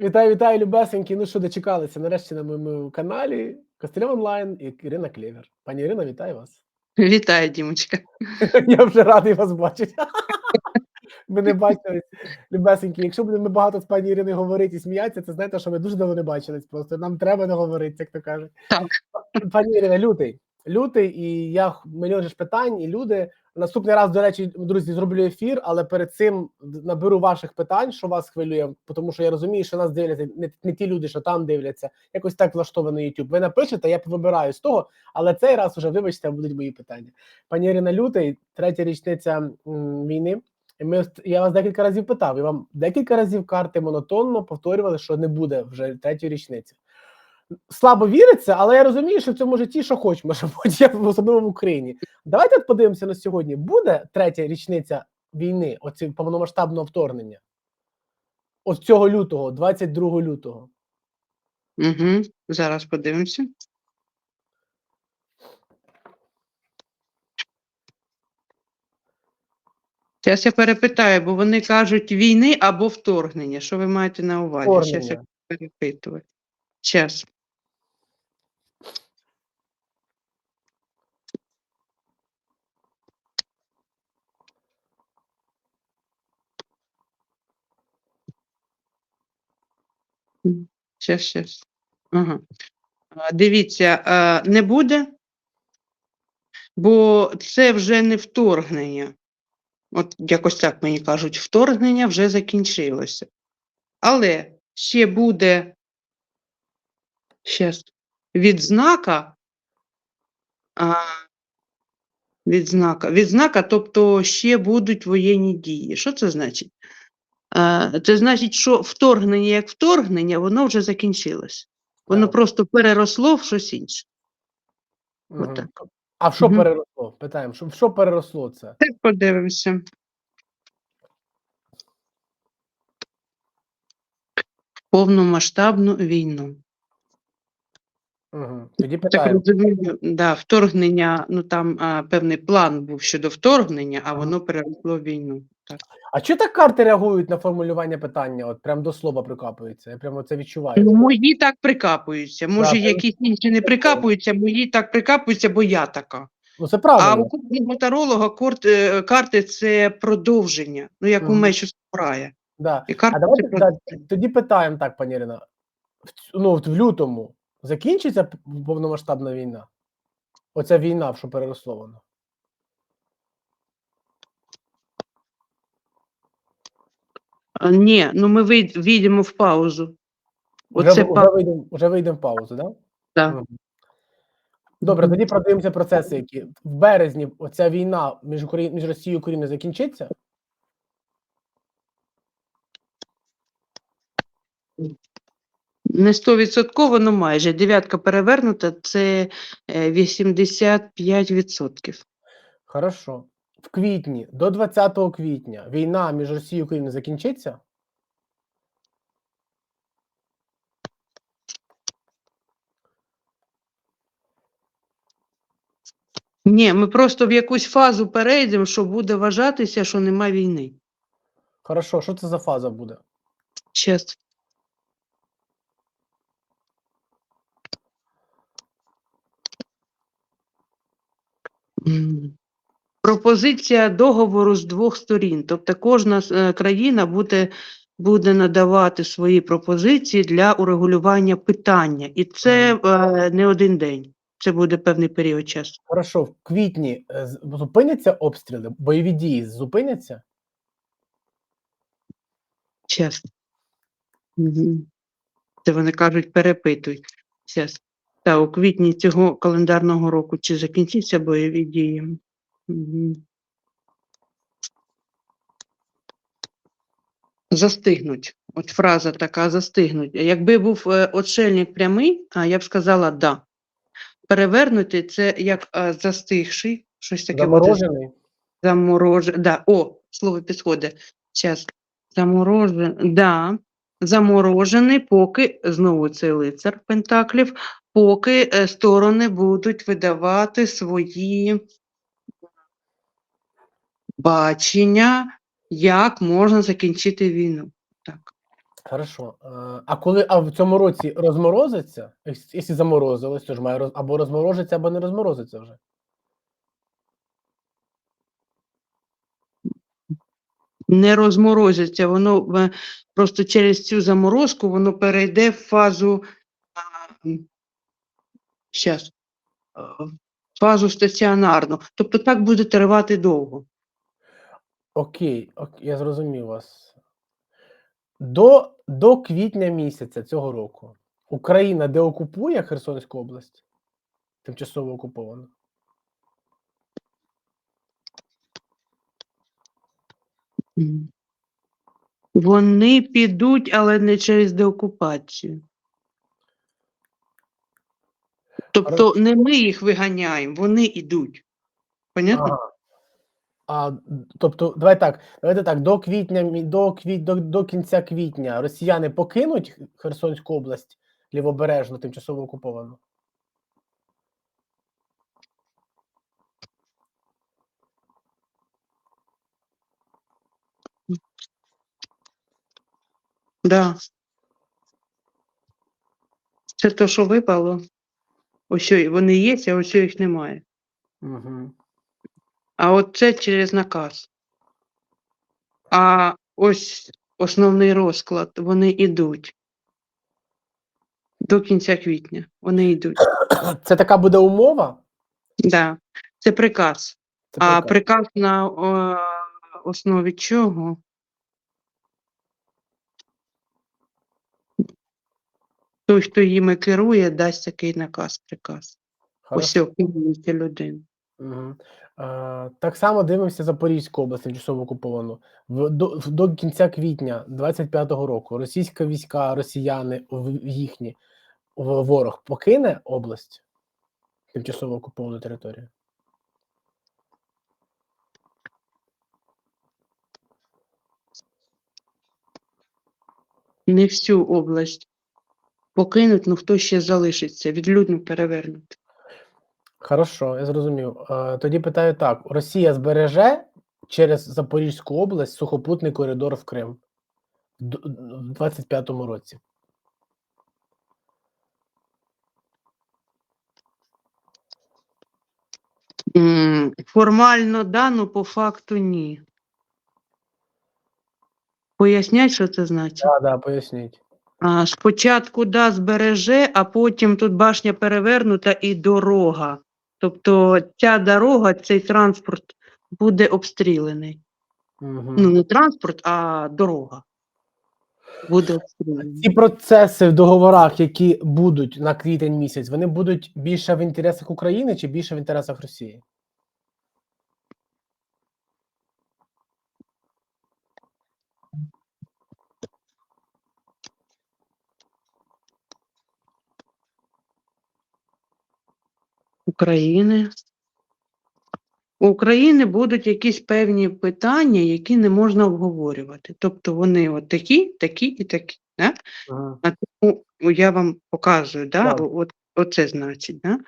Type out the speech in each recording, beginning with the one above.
Вітаю, вітаю, любесенькі. Ну що, дочекалися? Нарешті на моєму каналі Костельов онлайн і Ірина Клєвер. Пані Ірина, вітаю вас. Вітаю, Дімочка. Я вже радий вас бачити. Ми не бачились, любесенькі. Якщо будемо багато з пані Іриною говорити і сміятися, це знаєте, що ми дуже давно не бачились. Просто нам треба не говорити, як то кажуть. Так. Пані Ірина, лютий. Лютий, і я мільйон ж питань, і люди. Наступний раз, до речі, друзі, зроблю ефір, але перед цим наберу ваших питань, що вас хвилює, тому що я розумію, що нас дивляться не, не ті люди, що там дивляться. Якось так влаштовано YouTube. Ви напишете, я вибираю з того, але цей раз уже, вибачте, будуть мої питання. Пані Ірина Лютий, третя річниця війни. Ми я вас декілька разів питав, і вам декілька разів карти монотонно повторювали, що не буде вже третьої річниці. Слабо віриться, але я розумію, що в цьому житті що хоч може бути, особливо в Україні. Давайте от подивимося на сьогодні. Буде третя річниця війни, оці повномасштабного вторгнення? Ось цього лютого, 22 лютого. Угу. Зараз подивимося. Зараз я перепитаю, бо вони кажуть війни або вторгнення. Що ви маєте на увазі? Зараз я перепитую. Зараз. Щас, щас. Ага. Дивіться, не буде, бо це вже не вторгнення. От якось так мені кажуть, вторгнення вже закінчилося. Але ще буде щас, відзнака. А, відзнака. Відзнака, тобто ще будуть воєнні дії. Що це значить? Це значить, що вторгнення як вторгнення, воно вже закінчилось. Воно Так. просто переросло в щось інше. Угу. От так. А в що угу. переросло? Питаємо, що, в що переросло це? Так подивимося. Повномасштабну війну. Угу. Тоді Так розумію, да, вторгнення, ну там а, певний план був щодо вторгнення, а воно переросло в війну. Так. А чи так карти реагують на формулювання питання? От прям до слова прикапуються. Я прямо це відчуваю. Ну, мої так прикапуються. Може, Да, якісь інші не прикапуються, мої так прикапуються, бо я така. Ну це А у кожного таролога е, карти це продовження, ну як у Мгм. мечу самурая. Да. І карти А давайте це тоді питаємо так, пані Ірина. В Ну, от в лютому закінчиться повномасштабна війна? Оця війна, що переросло воно. А, Ні, ну ми вийд- вийдемо в паузу. Вже, Оце в- па... вже, вийдемо, вже вийдемо в паузу, так? Да? да. Добре, тоді продивимося процеси, які в березні оця війна між, Украї... між Росією і Україною закінчиться. Не стовідсотково, ну майже. Дев'ятка перевернута це е, 85%. Хорошо. В квітні, до 20 квітня, війна між Росією і Україною закінчиться? Ні, ми просто в якусь фазу перейдемо, що буде вважатися, що нема війни. Хорошо, що це за фаза буде? Щас. Пропозиція договору з двох сторін. Тобто кожна е, країна буде, буде надавати свої пропозиції для урегулювання питання. І це е, не один день. Це буде певний період часу. Хорошо, в квітні е, зупиняться обстріли, бойові дії зупиняться? Чесно. Це вони кажуть, перепитують. Зараз. Та у квітні цього календарного року чи закінчаться бойові дії? Застигнуть. От фраза така застигнуть. Якби був е, отшельник прямий, а я б сказала да. Перевернути це як застигший, щось таке Заморожений? Замороже... Да, о, слово підходить. Зараз. Замороже... Да. Заморожений, поки, знову цей лицар Пентаклів, поки е, сторони будуть видавати свої бачення, як можна закінчити війну. Так. Хорошо. Е, А коли а в цьому році розморозиться, Якщо- заморозилось, то ж має роз- або розморозиться, або не розморозиться вже. Не розморозиться, воно просто через цю заморозку воно перейде в фазу щас, е, фазу стаціонарну. Тобто так буде тривати довго. Окей, ок, я зрозумів вас. До, до квітня місяця цього року Україна деокупує Херсонську область? Тимчасово окупована. Вони підуть, але не через деокупацію. Тобто не ми їх виганяємо, вони йдуть. Понятно? Ага. А, тобто, давай так, давайте так, до квітня, до, квіт, до, до кінця квітня росіяни покинуть Херсонську область лівобережну, тимчасово окуповану. Да. Це то, що випало. Ось що вони є, а ось що їх немає. Угу. А от це через наказ. А ось основний розклад, вони йдуть. До кінця квітня вони йдуть. Це така буде умова? Да. Це приказ. Це А приказ. на о, основі чого? Той, хто їми керує, дасть такий наказ, приказ. Ось керується людина. Так само дивимося Запорізьку область, тимчасово окуповану. В, до, до кінця квітня 25-го року російські війська, росіяни їхні ворог покине область, тимчасово окуповану територію. Не всю область покинуть, ну хто ще залишиться, відлюдно перевернуть. Хорошо, я зрозумів. Е, Тоді питаю так: Росія збереже через Запорізьку область сухопутний коридор в Крим в 25-му році. Формально да, ну по факту ні. Пояснять, що це значить? Так, да, поясніть. А, спочатку да, збереже, а потім тут башня перевернута і дорога. Тобто ця дорога, цей транспорт буде обстріляний. Угу. Ну, не транспорт, а дорога. Буде обстріляний. Ці процеси в договорах, які будуть на квітень місяць, вони будуть більше в інтересах України чи більше в інтересах Росії? України. У України будуть якісь певні питання, які не можна обговорювати. Тобто вони от такі, такі і такі. Да? Угу. А тому я вам показую, да? Так. От, оце значить. Да?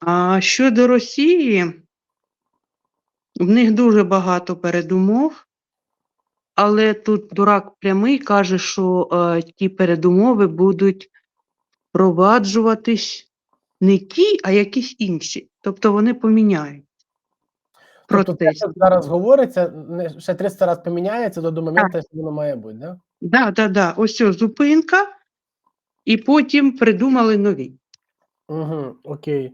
А щодо Росії, в них дуже багато передумов, але тут дурак прямий каже, що е, ті передумови будуть впроваджуватись не ті, а якісь інші. Тобто вони поміняють Тобто те, що зараз говориться, ще 300 разів поміняється до, моменту, що воно має бути, да? Да, да, да. Ось ось зупинка, і потім придумали нові. Угу, окей.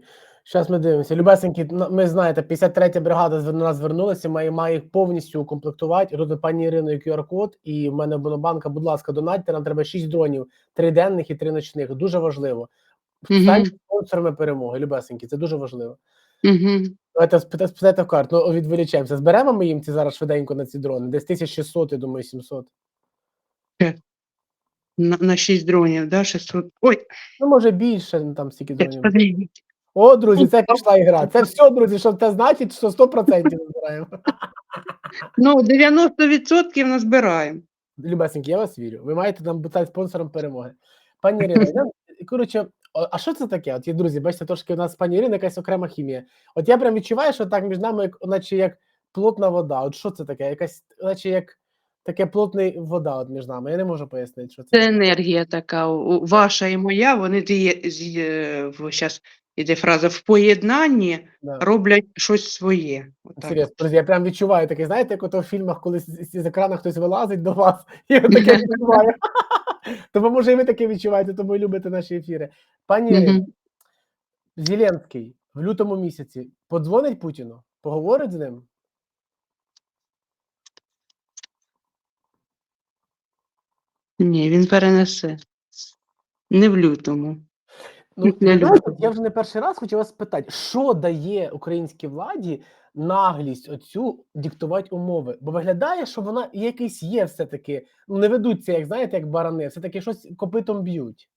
Зараз ми дивимося. Любесенькі, ми знаєте, 53 бригада до нас звернулася, має, має їх повністю укомплектувати. Тут пані Іриною QR-код, і в мене Монобанка, будь ласка, донатьте, нам треба 6 дронів, 3 денних і 3 ночних. Дуже важливо. Мгм. Станьте спонсорами перемоги, Любесенькі, це дуже важливо. Угу. Давайте спитайте, в карту, ну, відволічаємося. Зберемо ми їм ці зараз швиденько на ці дрони? Десь 1600, я думаю, 700. На, на 6 дронів, да, 600. Ой, Ну, може більше, ну, там стільки дронів. О, друзі, це пішла ігра. Це все, друзі, що це значить, що 100% збираємо. Ну, 90% назбираємо. Любесенькі, я вас вірю. Ви маєте нам бути спонсором перемоги. Пані Ірина, я, коротше, а що це таке? От є друзі, бачите, трошки у нас з пані Ірини якась окрема хімія. От я прям відчуваю, що так між нами, як, наче як плотна вода. От що це таке? Якась, наче як таке плотний вода от між нами. Я не можу пояснити, що це. Це енергія така, ваша і моя, вони діє, з- в, щас іде фраза, в поєднанні Да. роблять щось своє. Серйозно, друзі, я прям відчуваю таке, знаєте, як ото в фільмах, коли з, з, з екрану хтось вилазить до вас, і таке відчуваю. Тому може і ви таке відчуваєте, тому і любите наші ефіри. Пані Мгм. Зеленський в лютому місяці подзвонить Путіну, поговорить з ним. Ні, він перенесе. Не в лютому. Ну, я вже не перший раз хочу вас спитати, що дає українській владі наглість оцю диктувати умови? Бо виглядає, що вона якийсь є все-таки. Ну не ведуться, як знаєте, як барани, все-таки щось копитом б'ють.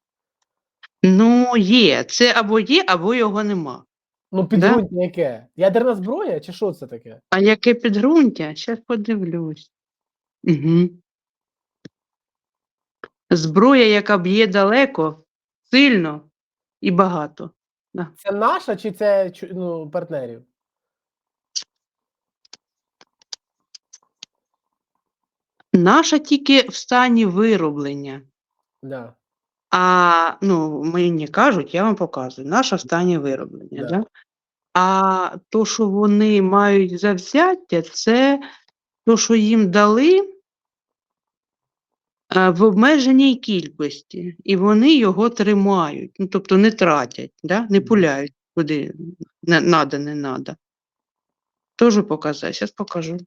Ну, є. Це або є, або його нема. Ну, підґрунтя яке? Ядерна зброя, чи що це таке? А яке підґрунтя? Зараз подивлюсь. Угу. Зброя, яка б'є далеко, сильно і багато. Це наша чи це ну, партнерів? Наша тільки в стані вироблення. Да. А ну, мені кажуть, я вам показую, наша в стані вироблення. Да. Да. А то, що вони мають завзяття, це то, що їм дали в обмеженій кількості, і вони його тримають, ну, тобто не тратять, да? не пуляють, куди надо, не надо. Тоже показати, зараз покажу.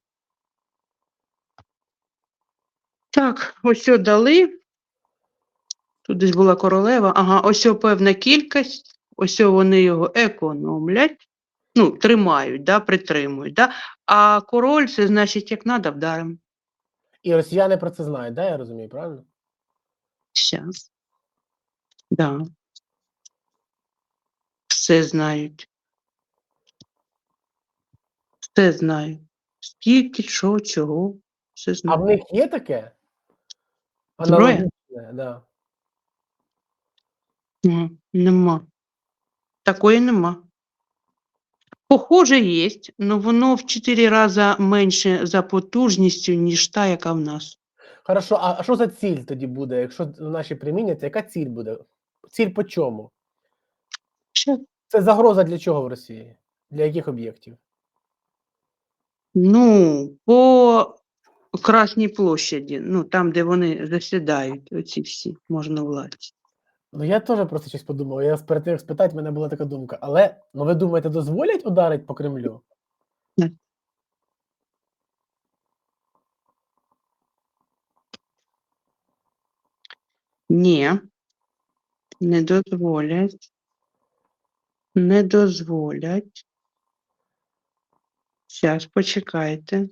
Так, ось о дали. Тут десь була королева. Ага, ось о певна кількість, ось о вони його економлять, ну, тримають, да, притримують. Да? А король це значить, як надо, вдаримо. І росіяни про це знають, да, я розумію, правильно? Щас. Да. Все знають. Все знають. Скільки, що, чого, все А в знають. них є таке? Зброя? Аналогічне, да. Ні, нема. Такої нема. Похоже, є, але воно в 4 рази менше за потужністю, ніж та, яка в нас. Хорошо, а, що за ціль тоді буде, якщо наші приміняться, яка ціль буде? Ціль по чому? Ще, Це загроза для чого в Росії? Для яких об'єктів? ну, по Красній площаді, ну, там, де вони засідають, оці всі можновладці. Ну я теж просто щось подумав. Я перед тим як спитати, в мене була така думка. Але ну ви думаєте, дозволять ударити по Кремлю? Ні. Не дозволять. Не дозволять. Зараз почекайте.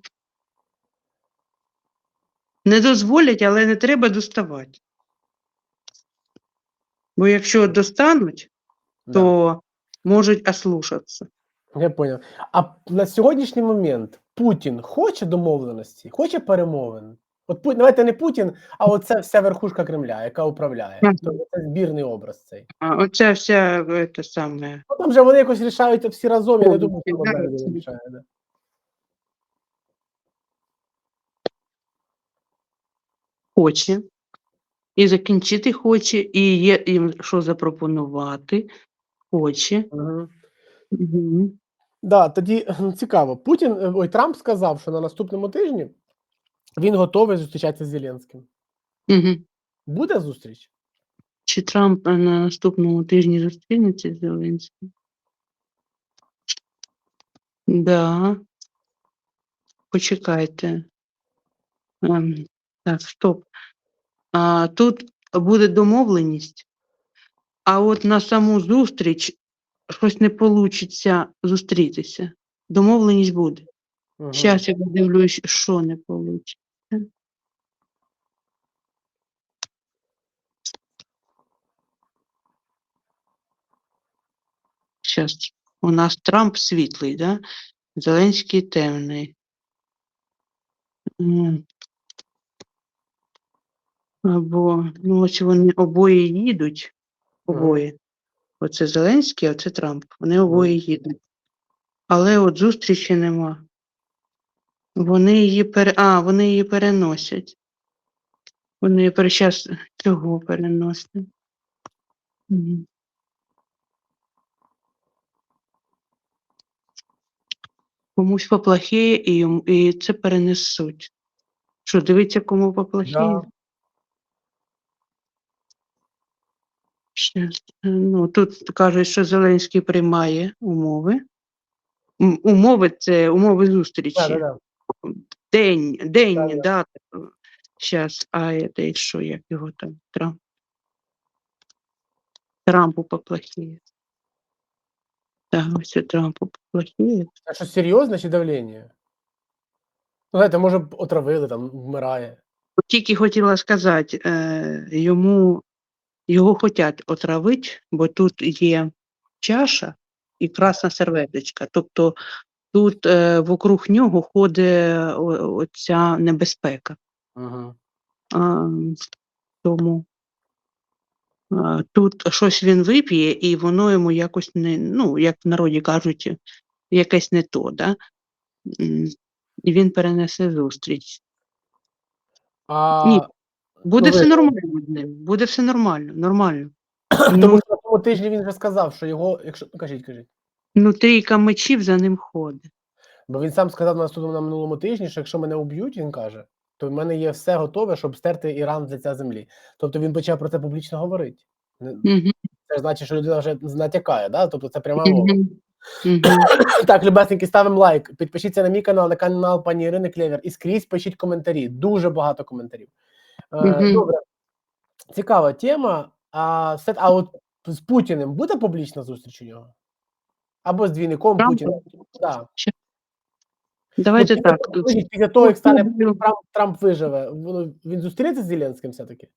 Не дозволять, але не треба доставати. Бо якщо достануть, Да. то можуть ослушатися. Я поняв. А на сьогоднішній момент Путін хоче домовленості, хоче перемовин. От давайте не Путін, а оце вся верхушка Кремля, яка управляє. Тобто це збірний образ цей. А оця вся е, те саме. Ну, там же вони якось рішають всі разом. Я не думаю, що да, це- рішає. Да. хоче, і закінчити хоче, і є їм що запропонувати, хоче. Угу. Угу. Да, тоді цікаво. Путін, е, ой, Трамп сказав, що на наступному тижні він готовий зустрічатися з Зеленським. Угу. Буде зустріч? Чи Трамп е, на наступному тижні зустрінеться з Зеленським? Да. Почекайте. Ем, так, стоп. А, тут буде домовленість, а от на саму зустріч щось не вийде зустрітися. Домовленість буде. Зараз я подивлюсь, що не вийде. Зараз у нас Трамп світлий, да? Зеленський темний. Або, ну ось вони обоє їдуть. Обоє. Оце Зеленський, а це Трамп. Вони обоє їдуть. Але от зустрічі нема. Вони її пере... А, вони її переносять. Вони її пере... щас цього переносять. Комусь поплохіє і, і це перенесуть. Що, дивіться, кому поплохіє? Да. Щас, е, Ну, тут кажуть, що Зеленський приймає умови. Умови це умови зустрічі. Да, да, да. День, день, Да-да. дата. Зараз, а це що, як його там? Трамп. Трампу поплохіє. Так, ось Трампу поплохіє. А що серйозне чи давлення? Ну, знаєте, може отравили, там вмирає. Тільки хотіла сказати, е, йому його хочуть отравити, бо тут є чаша і красна серветочка. Тобто тут е, вокруг нього ходить оця небезпека. Угу. А, тому а, тут щось він вип'є, і воно йому якось не, ну, як в народі кажуть, якесь не то, да? І він перенесе зустріч. А, Ні. Буде все нормально з ним. Буде все нормально, нормально. Тому що на тому тижні він вже сказав, що його, якщо ну, кажіть, кажіть. Ну, трійка мечів за ним ходить. Бо він сам сказав на наступному на минулому тижні, що якщо мене уб'ють, він каже, то в мене є все готове, щоб стерти Іран з лиця землі. Тобто він почав про це публічно говорити. Мгм, Це ж значить, що людина вже натякає, да? тобто це пряма мова. мгм, мгм. Так, любесненькі, ставимо лайк. Підпишіться на мій канал, на канал пані Ірини Клевер. І скрізь пишіть коментарі. Дуже багато коментарів. Е, Добре. Цікава тема. А, все- а от з Путіним буде публічна зустріч у нього? Або з двійником? Путіна? Да. Давайте Ну, так. скажіть, Після того, як стане Ну, Трамп, Трамп виживе, він зустрінеться з Зеленським все-таки?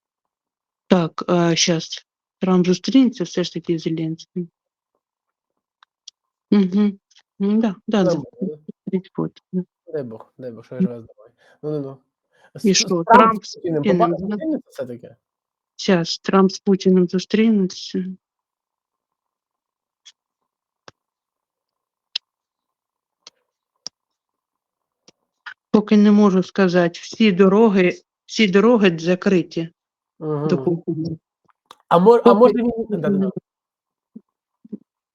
Так, зараз Трамп зустрінеться все ж таки з Зеленським. Угу. Да, да, да. Дай Бог, дай Бог, що я живе здоровий. Ну, ну, ну. І що, Трамп з Путіним зустрінеться все-таки? Зараз Трамп з Путіним зустрінуться. Поки не можу сказати, всі дороги, всі дороги закриті Угу. до Путіна. А, мож, а може він...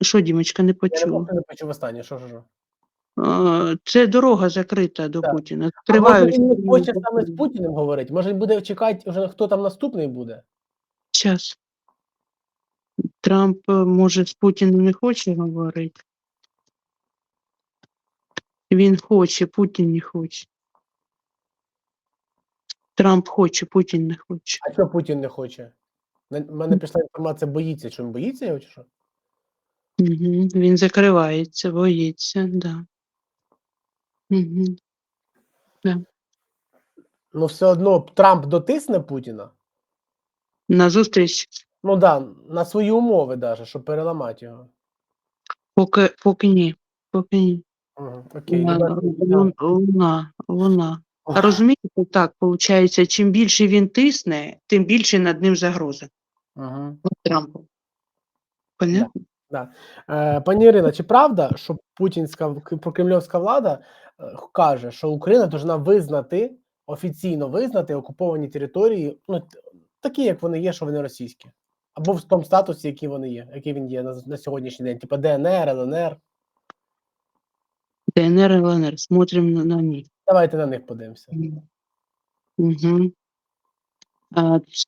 Що, Дімочка, не Я не не почув останнє, що, що, що? Це дорога закрита до Так. Путіна. А може він не хоче саме з Путіним говорити? Може він буде чекати, вже хто там наступний буде? Час. Трамп, е, може, з Путіним не хоче говорити. Він хоче, Путін не хоче. Трамп хоче, Путін не хоче. А що Путін не хоче? В мене пішла інформація, боїться. Що він боїться його чи що? Угу. Він закривається, боїться, да. Угу. Ну, все одно Трамп дотисне Путіна. На зустріч, Ну да, на свої умови, даже, щоб переламати його. поки, поки ні. Поки ні. Угу. Окей, Луна, лун- луна, Розумієте, так, виходить, чим більше він тисне, тим більше над ним загроза. Мгм. Трампу. Понятно? Е, Пані Ірина, чи правда, що путінська прокремльовська влада е, каже, що Україна повинна визнати офіційно визнати окуповані території, ну т- такі, як вони є, що вони російські, або в тому статусі, який вони є, який він є на, на сьогоднішній день, типу ДНР, ЛНР. ДНР, ЛНР, смотрим на, на них. Давайте на них подивимося. Угу.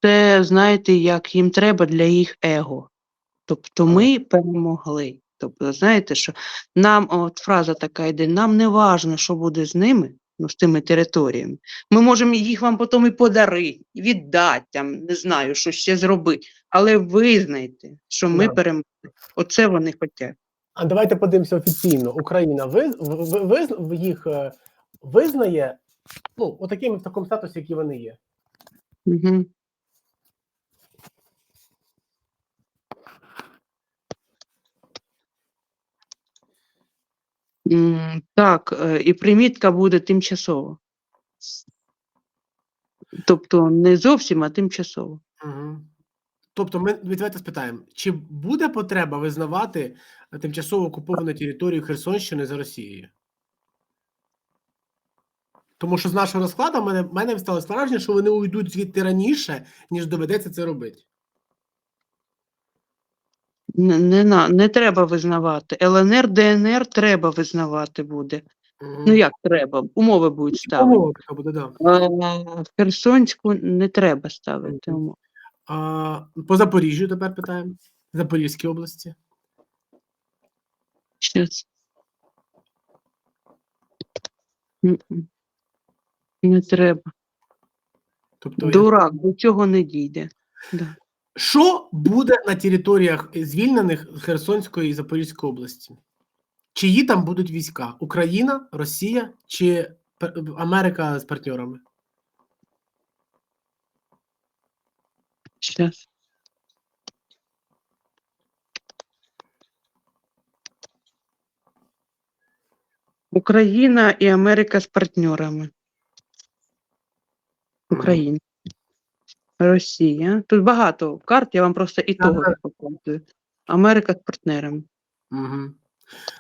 Це, знаєте, як їм треба для їх его. Тобто ми перемогли. Тобто, знаєте, що нам, от фраза така йде, нам не важно, що буде з ними, ну, з тими територіями. Ми можемо їх вам потім і подарити, і віддати, там, не знаю, що ще зробити. Але визнайте, що ми Да. перемогли. Оце вони хочуть. А давайте подивимося офіційно. Україна ви, ви, ви, ви їх е, визнає ну, отакими в такому статусі, які вони є. Угу. Так, е, і примітка буде тимчасово. Тобто не зовсім, а тимчасово. Угу. Тобто, ми давайте спитаємо, чи буде потреба визнавати тимчасово окуповану територію Херсонщини за Росією? Тому що з нашого розкладу мене, мене стало враження, що вони уйдуть звідти раніше, ніж доведеться це робити. Не, не, на- не треба визнавати. ЛНР, ДНР треба визнавати буде. Мгм. Ну як треба? Умови будуть ставити. Умови буде, да. Е, Херсонську не треба ставити умови. А, по Запоріжжю тепер питаємо. Запорізькій області. Щас. М-м. Не треба. Тобто, я- Дурак, до цього не дійде. Да. Що буде на територіях звільнених Херсонської і Запорізької області? Чиї там будуть війська? Україна, Росія чи Америка з партнерами? Щас. Україна і Америка з партнерами. Україна. Росія. Тут багато карт, я вам просто ітогові Ага. показую. Америка з партнерами. Угу.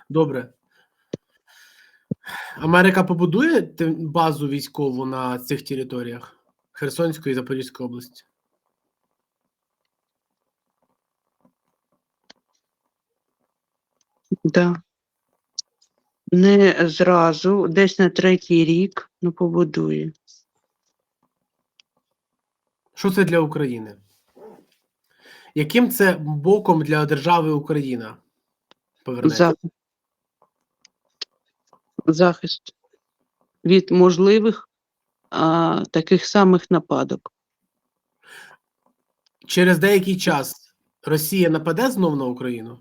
Добре. Америка побудує те- базу військову на цих територіях Херсонської і Запорізької області? Да. Не зразу, десь на третій рік, ну побудує. Що це для України? Яким це боком для держави Україна повернеться? Захист. Від можливих а, таких самих нападок. Через деякий час Росія нападе знов на Україну?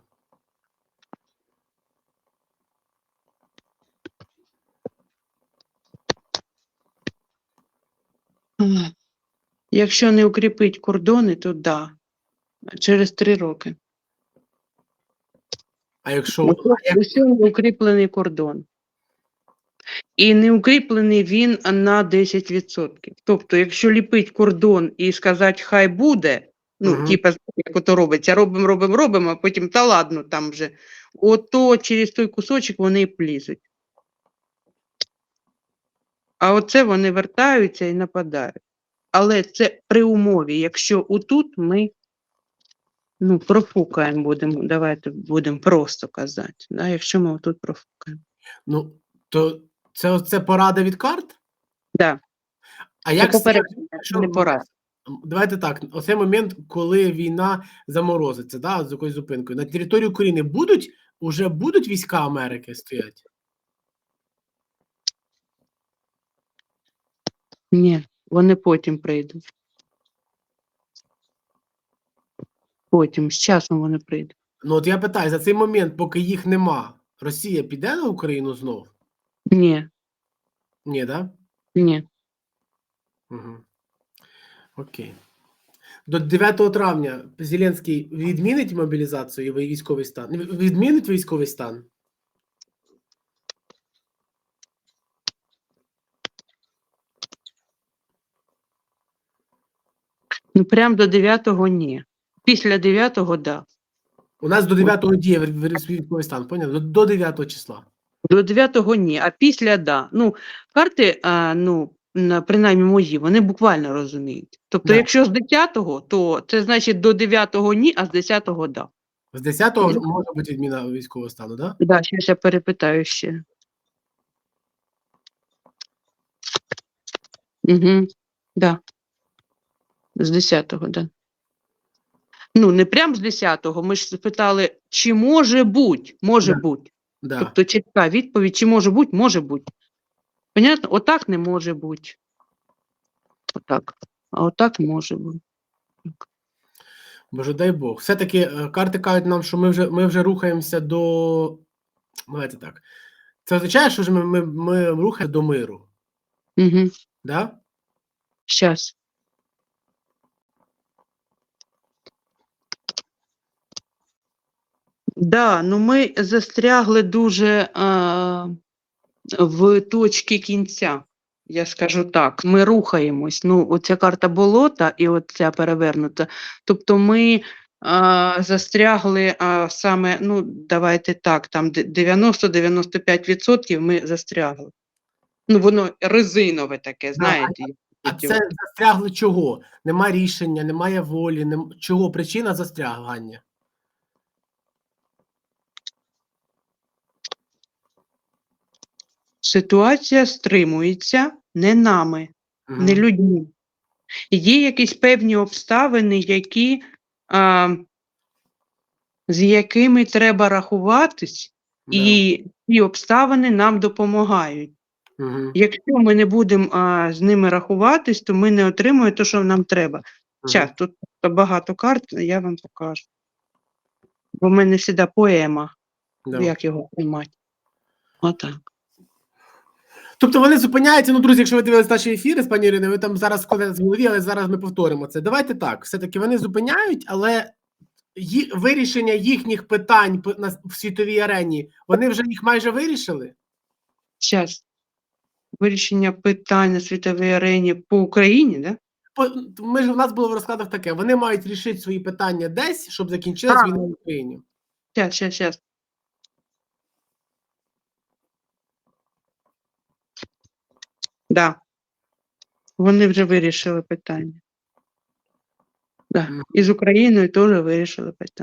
Якщо не укріпить кордони, то да. Через три роки. А якщо ось укріплений кордон. І не укріплений він на 10%. Тобто, якщо ліпить кордон і сказати, хай буде, ну, Мгм. типа, як ото робиться, робимо, робимо, робимо, а потім та ладно там вже. Ото через той кусочок вони і плізуть. А оце вони вертаються і нападають. Але це при умові, якщо отут ми ну, профукаємо будемо, давайте будемо просто казати. Да? Якщо ми отут профукаємо. ну то це, це порада від карт? Да. А як Це якщо- не порада. Давайте так. Оцей момент, коли війна заморозиться, да, з якоюсь зупинкою. На території України будуть уже будуть війська Америки стоять? Ні, вони потім прийдуть. Потім, з часом вони прийдуть. Ну от я питаю, за цей момент, поки їх нема, Росія піде на Україну знов? Ні, Ні, да? ні. Угу. Окей. До 9 травня Зеленський відмінить мобілізацію і військовий стан? Відмінить військовий стан? Ну прям до 9-го ні. Після 9-го да. У нас до 9 діє військовий стан, поняв? До, до 9 числа. До 9-го ні, а після да. Ну, карти, а, ну, на- принаймні мої, вони буквально розуміють. Тобто, Да. якщо з 10-го, то це значить до 9-го ні, а з 10-го да. З 10 ж може бути відміна військового стану, да? Да, щас я перепитаю ще. Угу, да. З 10-го, да. Ну, не прям з 10-го. Ми ж спитали, чи може бути? Може Да. бути. Да. Тобто чітка відповідь, чи може бути, може бути. Понятно? Отак не може бути. Отак. А отак може бути. Боже, дай Бог. Все-таки е, карти кажуть нам, що ми вже, ми вже рухаємося до. Давайте так. Це означає, що ми, ми, ми рухаємося до миру. Угу. Да? Щас. Да, ну ми застрягли дуже а, в точці кінця. Я скажу так, ми рухаємось. Ну, оця карта болота і оця перевернута. Тобто ми а, застрягли а, саме, ну, давайте так, там де- 90-95% ми застрягли. Ну, воно резинове таке, знаєте. А це застрягли чого? Нема рішення, немає волі, нем... чого причина застрягання? Ситуація стримується не нами, Мгм. не людьми. Є якісь певні обставини, які, а, з якими треба рахуватись, Да. і ці обставини нам допомагають. Мгм. Якщо ми не будемо а, з ними рахуватись, то ми не отримуємо те, що нам треба. Зараз тут багато карт, я вам покажу. Бо в мене завжди поема, Да. як його приймати. Отак. Тобто вони зупиняються. Ну, друзі, якщо ви дивились наші ефіри з пані Іриною, ви там зараз складете з голові, але зараз ми повторимо це. Давайте так. Все-таки вони зупиняють, але ї... вирішення їхніх питань на в світовій арені, вони вже їх майже вирішили. Зараз. Вирішення питань на світовій арені по Україні, да? Ми ж у нас було в розкладах таке: вони мають рішити свої питання десь, щоб закінчилась війна в Україні. Зараз, зараз, зараз. Да. Вони вже вирішили питання. Да. І з Україною теж вирішили питання.